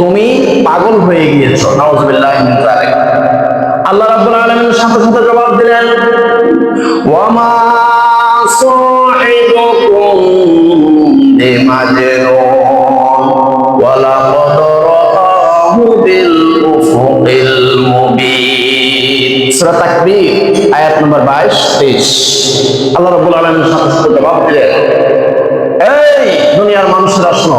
তুমি পাগল হয়ে গিয়েছো। আল্লাহ রাব্বুল আলামিন সাথে সাথে জবাব দিলেন, ওয়ামা সাহিবুকুম বিমাজনুন ওয়ালা কদ রাআহু বিল উফুকিল মুবিন। সূরা তাকবীর, আয়াত নম্বর 22 23 আল্লাহ রাব্বুল আলামিন সাথে সাথে জবাব দিলেন, এই দুনিয়ার মানুষেরা শোনো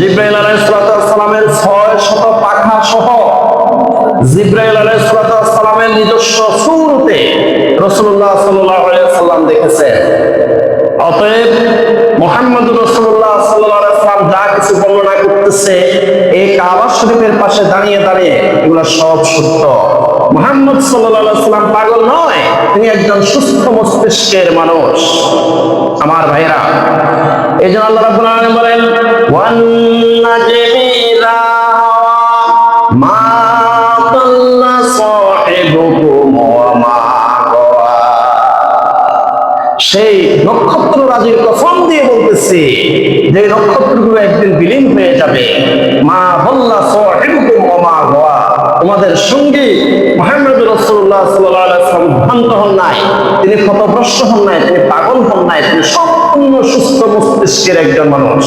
জিব্রাইল আলাইহিস সালামের ছয় শত পাখা সহ জিব্রাইল আলাইহিস সালামের নিজস্ব সুরতে আলাইহি সাল্লাম দেখেছেন। অতএব মোহাম্মদ রসুল্লাহ সাল্লাম যা কিছু বর্ণনা করতেছে, এই কাবা শরীফের পাশে দাঁড়িয়ে দাঁড়িয়ে এগুলো সব সত্য। মোহাম্মদ সাল্লাম পাগল নয়, তিনি একজন সুস্থ মস্তিষ্কের মানুষ। আমার ভাইরা এই জন্য আল্লাহ রাব্বুল আলামিন বলেন সেই নক্ষত্র রাজির কসম দিয়ে বলতেছি, যে নক্ষত্রগুলো একদিন বিলীন হয়ে যাবে। মা বল্লা সাহিবুকুম ওয়া মা গাওয়া তোমাদের সঙ্গী মুহাম্মদ রাসূলুল্লাহ হন নাই, তিনি ক্ষতগ্রস্ত হন নাই, তিনি পাগল হন নাই, তিনি সম্পূর্ণ সুস্থ মস্তিষ্কের একজন মানুষ।